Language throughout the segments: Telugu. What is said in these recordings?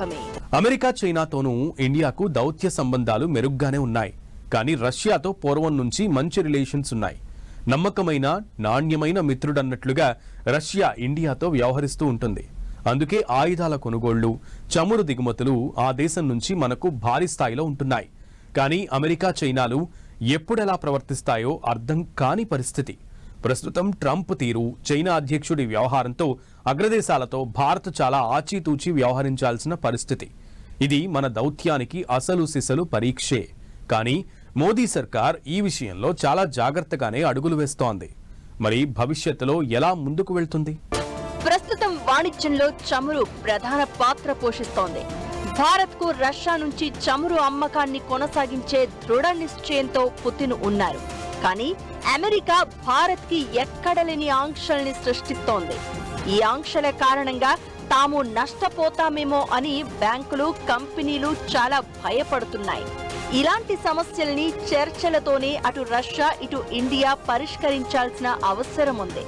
ప్రారంభమే అమెరికా చైనాతోనూ ఇండియాకు దౌత్య సంబంధాలు మెరుగ్గానే ఉన్నాయి. కానీ రష్యాతో పూర్వం నుంచి మంచి రిలేషన్స్ ఉన్నాయి. నమ్మకమైన నాణ్యమైన మిత్రుడన్నట్లుగా రష్యా ఇండియాతో వ్యవహరిస్తూ ఉంటుంది. అందుకే ఆయుధాల కొనుగోళ్ళు చమురు దిగుమతులు ఆ దేశం నుంచి మనకు భారీ స్థాయిలో ఉంటున్నాయి. కానీ అమెరికా చైనాలు ఎప్పుడెలా ప్రవర్తిస్తాయో అర్థం కాని పరిస్థితి. ప్రస్తుతం ట్రంప్ తీరు చైనా అధ్యక్షుడి వ్యవహారంతో అగ్రదేశాలతో భారత్ చాలా ఆచితూచి వ్యవహరించాల్సిన పరిస్థితి. ఇది మన దౌత్యానికి అసలు సిసలు పరీక్షే. కానీ మోదీ సర్కార్ ఈ విషయంలో చాలా జాగ్రత్తగానే అడుగులు వేస్తోంది. మరి భవిష్యత్తులో ఎలా ముందుకు వెళ్తుంది? ప్రస్తుతం వాణిజ్యంలో చమురు ప్రధాన పాత్ర పోషిస్తోంది. భారత్కు రష్యా నుంచి చమురు అమ్మకాన్ని కొనసాగించే దృఢ నిశ్చయంతో పుతిన్ ఉన్నారు. కానీ అమెరికా భారత్కి ఎక్కడలేని ఆంక్షల్ని సృష్టిస్తోంది. ఈ ఆంక్షల కారణంగా తాము నష్టపోతామేమో అని బ్యాంకులు కంపెనీలు చాలా భయపడుతున్నాయి. ఇలాంటి సమస్యల్ని చర్చలతోనే అటు రష్యా ఇటు ఇండియా పరిష్కరించాల్సిన అవసరం ఉంది.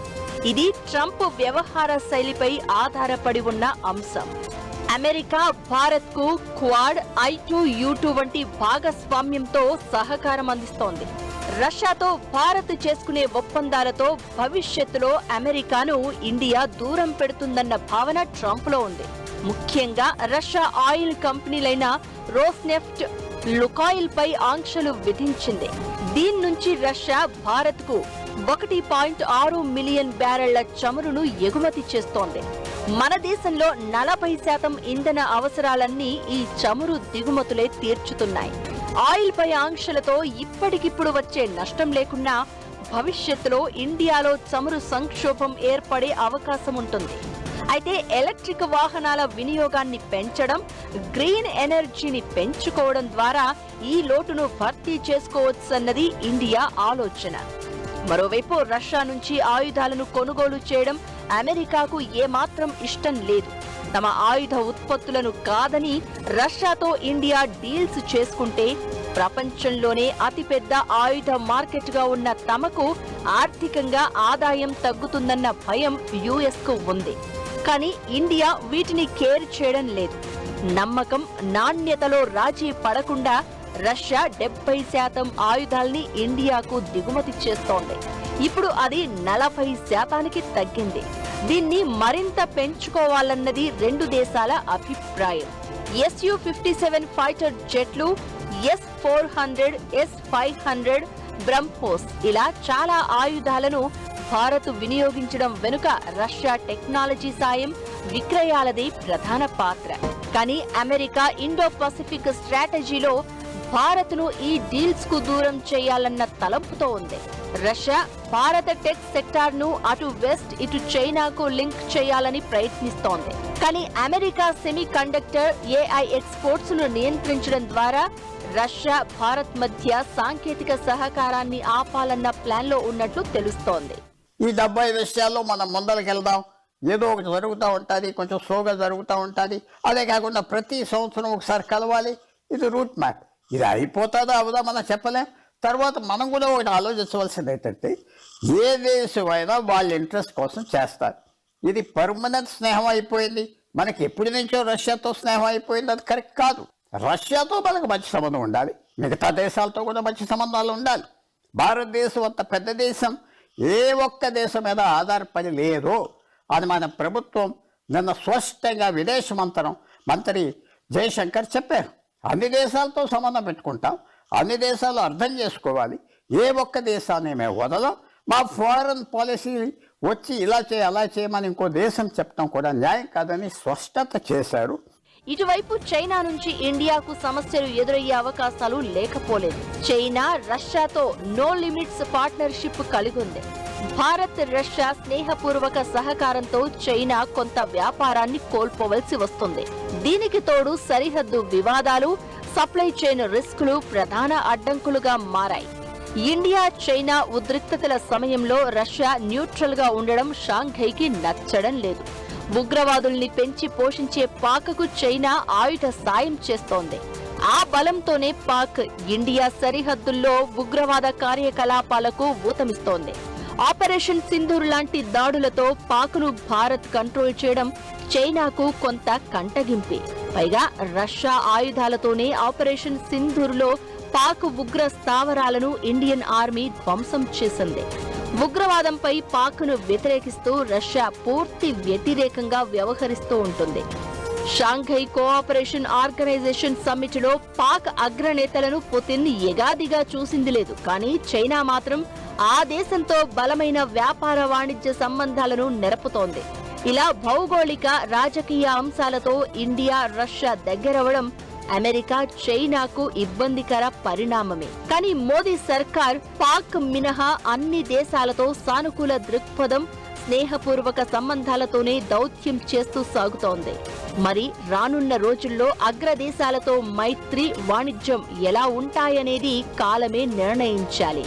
ఇది ట్రంప్ వ్యవహార శైలిపై ఆధారపడి ఉన్న అంశం. అమెరికా భారత్కు quad I two U two వంటి భాగస్వామ్యంతో సహకారం అందిస్తోంది. రష్యాతో భారత్ చేసుకునే ఒప్పందాలతో భవిష్యత్తులో అమెరికాను ఇండియా దూరం పెడుతుందన్న భావన ట్రంప్లో ఉంది. ముఖ్యంగా రష్యా ఆయిల్ కంపెనీలైన రోస్నెఫ్ట్ లుకాయిల్ పై ఆంక్షలు విధించింది. దీని నుంచి రష్యా భారత్కు ఒకటి పాయింట్ ఆరు మిలియన్ బ్యారెళ్ళ చమురును ఎగుమతి చేస్తోంది. మన దేశంలో నలభై శాతం ఇంధన అవసరాలన్నీ ఈ చమురు దిగుమతులే తీర్చుతున్నాయి. ఆయిల్ పై ఆంక్షలతో ఇప్పటికిప్పుడు వచ్చే నష్టం లేకున్నా భవిష్యత్తులో ఇండియాలో చమురు సంక్షోభం ఏర్పడే అవకాశం ఉంటుంది అయితే ఎలక్ట్రిక్ వాహనాల వినియోగాన్ని పెంచడం గ్రీన్ ఎనర్జీని పెంచుకోవడం ద్వారా ఈ లోటును భర్తీ చేసుకోవచ్చన్నది ఇండియా ఆలోచన. మరోవైపు రష్యా నుంచి ఆయుధాలను కొనుగోలు చేయడం అమెరికాకు ఏమాత్రం ఇష్టం లేదు. తమ ఆయుధ ఉత్పత్తులను కాదని రష్యాతో ఇండియా డీల్స్ చేసుకుంటే ప్రపంచంలోనే అతిపెద్ద ఆయుధ మార్కెట్గా ఉన్న తమకు ఆర్థికంగా ఆదాయం తగ్గుతుందన్న భయం యుఎస్కు ఉంది. కానీ ఇండియా వీటిని కేర్ చేయడం లేదు. నమ్మకం నాణ్యతలో రాజీ పడకుండా రష్యా డెబ్బై శాతం ఆయుధాల్ని ఇండియాకు దిగుమతి చేస్తోంది. ఇప్పుడు అది నలభై శాతానికి తగ్గింది. దీన్ని మరింత పెంచుకోవాలన్నది రెండు దేశాల అభిప్రాయం. SU fifty seven fighter జెట్లు S four hundred S five hundred BrahMos ఇలా చాలా ఆయుధాలను భారత్ వినియోగించడం వెనుక రష్యా టెక్నాలజీ సాయం విక్రయాలది ప్రధాన పాత్ర. కానీ అమెరికా ఇండో పసిఫిక్ స్ట్రాటజీలో భారత్ను ఈ డీల్స్కు దూరం చేయాలన్న తలంపుతో ఉంది. రష్యా భారత టెక్ సెక్టార్ను అటు వెస్ట్ ఇటు చైనాకు లింక్ చేయాలని ప్రయత్నిస్తోంది. కానీ అమెరికా సెమీ కండక్టర్ ఏఐ ఎక్స్పోర్ట్స్ను నియంత్రించడం ద్వారా రష్యా భారత్ మధ్య సాంకేతిక సహకారాన్ని ఆపాలన్న ప్లాన్లో ఉన్నట్లు తెలుస్తోంది. ఈ డెబ్బై విషయాల్లో మనం ముందరకెళ్దాం ఏదో ఒకటి జరుగుతూ ఉంటుంది కొంచెం స్లోగా జరుగుతూ ఉంటుంది. అదే కాకుండా ప్రతి సంవత్సరం ఒకసారి కలవాలి. ఇది రూట్ మ్యాప్ ఇది అయిపోతుందో అవదా మనం చెప్పలేం? తర్వాత మనం కూడా ఒకటి ఆలోచించవలసింది ఏంటంటే ఏ దేశమైనా వాళ్ళ ఇంట్రెస్ట్ కోసం చేస్తారు. ఇది పర్మనెంట్ స్నేహం అయిపోయింది. మనకి ఎప్పటి నుంచో రష్యాతో స్నేహం అయిపోయింది. అది కరెక్ట్ కాదు. రష్యాతో మనకు మంచి సంబంధం ఉండాలి. మిగతా దేశాలతో కూడా మంచి సంబంధాలు ఉండాలి. భారతదేశం అంత పెద్ద దేశం. ఏ ఒక్క దేశం మీద ఆధారపడి లేదు అని మన ప్రభుత్వం నిన్న స్పష్టంగా విదేశ మంత్రం మంత్రి జయశంకర్ చెప్పారు. అన్ని దేశాలతో సంబంధం పెట్టుకుంటాం అన్ని దేశాలు అర్థం చేసుకోవాలి. ఏ ఒక్క దేశాన్ని మేము వదలం. మా ఫారెన్ పాలసీ వచ్చి ఇలా చేయ అలా చేయమని ఇంకో దేశం చెప్పడం కూడా న్యాయం కాదని స్పష్టత చేశారు. ఇటువైపు చైనా నుంచి ఇండియాకు సమస్యలు ఎదురయ్యే అవకాశాలు లేకపోలేదు. చైనా రష్యాతో నో లిమిట్స్ పార్ట్నర్షిప్ కలిగి ఉంది. భారత్ రష్యా స్నేహపూర్వక సహకారంతో చైనా కొంత వ్యాపారాన్ని కోల్పోవలసి వస్తుంది. దీనికి తోడు సరిహద్దు వివాదాలు సప్లై చైన్ రిస్కులు ప్రధాన అడ్డంకులుగా మారాయి. ఇండియా చైనా ఉద్రిక్తతల సమయంలో రష్యా న్యూట్రల్గా ఉండడం షాంఘైకి నచ్చడం లేదు. ఉగ్రవాదుల్ని పెంచి పోషించే పాక్కు చైనా ఆయుధ సాయం చేస్తోంది. ఆ బలంతోనే పాక్ ఇండియా సరిహద్దుల్లో ఉగ్రవాద కార్యకలాపాలకు ఊతమిస్తోంది. ఆపరేషన్ సింధూర్ లాంటి దాడులతో పాక్ను భారత్ కంట్రోల్ చేయడం చైనాకు కొంత కంటగింపే. పైగా రష్యా ఆయుధాలతోనే ఆపరేషన్ సింధూర్లో పాక్ ఉగ్ర స్థావరాలను ఇండియన్ ఆర్మీ ధ్వంసం చేసింది. ఉగ్రవాదంపై పాక్ను వ్యతిరేకిస్తూ రష్యా పూర్తి వ్యతిరేకంగా వ్యవహరిస్తూ ఉంటుంది. షాంఘై కోఆపరేషన్ ఆర్గనైజేషన్ సమ్మిట్లో పాక్ అగ్రనేతలను పుతిన్ ఎగాదిగా చూసింది లేదు. కానీ చైనా మాత్రం ఆ దేశంతో బలమైన వ్యాపార వాణిజ్య సంబంధాలను నెరపుతోంది. ఇలా భౌగోళిక రాజకీయ అంశాలతో ఇండియా రష్యా దగ్గరవడం అమెరికా చైనాకు ఇబ్బందికర పరిణామమే. కానీ మోదీ సర్కార్ పాక్ మినహా అన్ని దేశాలతో సానుకూల దృక్పథం స్నేహపూర్వక సంబంధాలతోనే దౌత్యం చేస్తూ సాగుతోంది. మరి రానున్న రోజుల్లో అగ్రదేశాలతో మైత్రి వాణిజ్యం ఎలా ఉంటాయనేది కాలమే నిర్ణయించాలి.